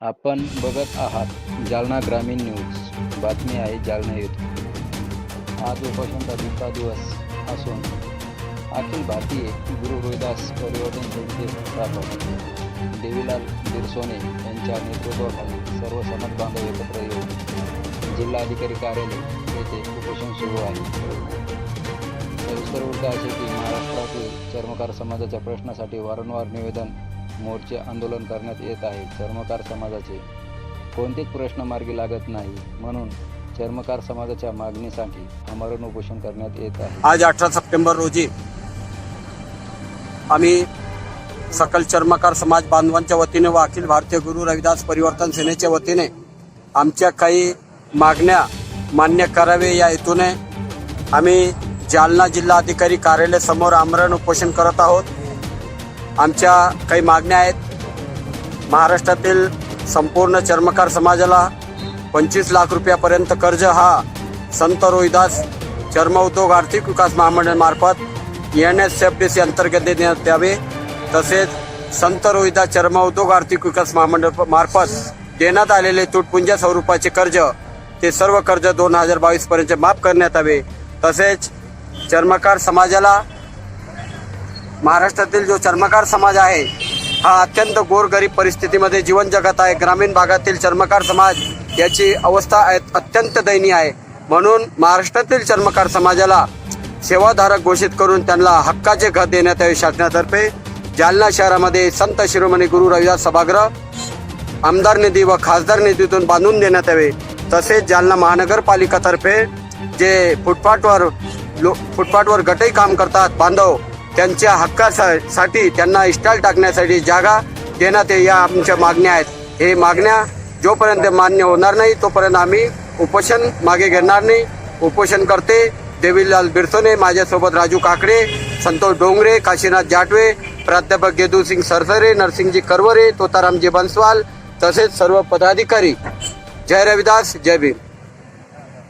आपण बघत आहात जालना ग्रामीण न्यूज. बातमी आहे जालना येथून आज उपोषण दुसरा दिवस असून अखिल भारतीय गुरु रोहिदास परिवर्तन जयंती स्थापक देवीलाल बिरसोने यांच्या नेतृत्वाखाली सर्व समाज बांधव एकत्र येऊन जिल्हाधिकारी कार्यालय येथे उपोषण सुरू आहे. सविस्तर वृत्त असे की महाराष्ट्रातील चर्मकार समाजाच्या प्रश्नासाठी वारंवार निवेदन मोर्चे आंदोलन करण्यात येत आहे. चर्मकार समाजाचे कोणतेच प्रश्न मार्गी लागत नाही म्हणून चर्मकार समाजाच्या मागणीसाठी आमरण उपोषण करण्यात येत आहे. आज अठरा सप्टेंबर रोजी आम्ही सकल चर्मकार समाज बांधवांच्या वतीने व अखिल भारतीय गुरु रविदास परिवर्तन सेनेच्या वतीने आमच्या काही मागण्या मान्य करावे या हेतूने आम्ही जालना जिल्हाधिकारी कार्यालय समोर आमरण उपोषण करत आहोत. आमच्या काही मागण्या आहेत. महाराष्ट्रातील संपूर्ण चर्मकार समाजाला पंचवीस लाख रुपयापर्यंत कर्ज हा संत रोहिदास चर्म उद्योग आर्थिक विकास महामंडळामार्फत N S F D C अंतर्गत देण्यात यावे तसेच संत रोहिदास चर्म उद्योग आर्थिक विकास महामंडळ मार्फत देण्यात आलेले तुटपुंजा स्वरूपाचे कर्ज ते सर्व कर्ज दोन हजार बावीसपर्यंत माफ करण्यात यावे तसेच चर्मकार समाजाला महाराष्ट्रातील जो चर्मकार समाज आहे हा अत्यंत गोरगरीब परिस्थितीमध्ये जीवन जगत आहे. ग्रामीण भागातील चर्मकार समाज याची अवस्था अत्यंत दयनीय आहे. म्हणून महाराष्ट्रातील चर्मकार समाजाला सेवाधारक घोषित करून त्यांना हक्काचे घर देण्यात यावे शासनातर्फे. जालना शहरामध्ये संत शिरोमणी गुरु रविदास सभागृह आमदार निधी व खासदार निधीतून बांधून देण्यात यावे. तसेच जालना महानगरपालिकातर्फे जे फुटपाथवर लो फुटपाथवर गटही काम करतात बांधव त्यांच्या हक्कासाठी त्यांना इस्टॉल टाकण्यासाठी जागा देण्यात या आमच्या मागण्या आहेत. हे मागण्या जोपर्यंत मान्य होणार नाही तोपर्यंत आम्ही उपोषण मागे घेणार नाही. उपोषण करते देवीलाल बिरसोने माझ्यासोबत राजू काकडे संतोष डोंगरे काशीनाथ जाटवे प्राध्यापक गेदूसिंग सरसरे नरसिंगजी करवरे तोतारामजी बन्सवाल तसेच सर्व पदाधिकारी. जय रविदास जय भीम.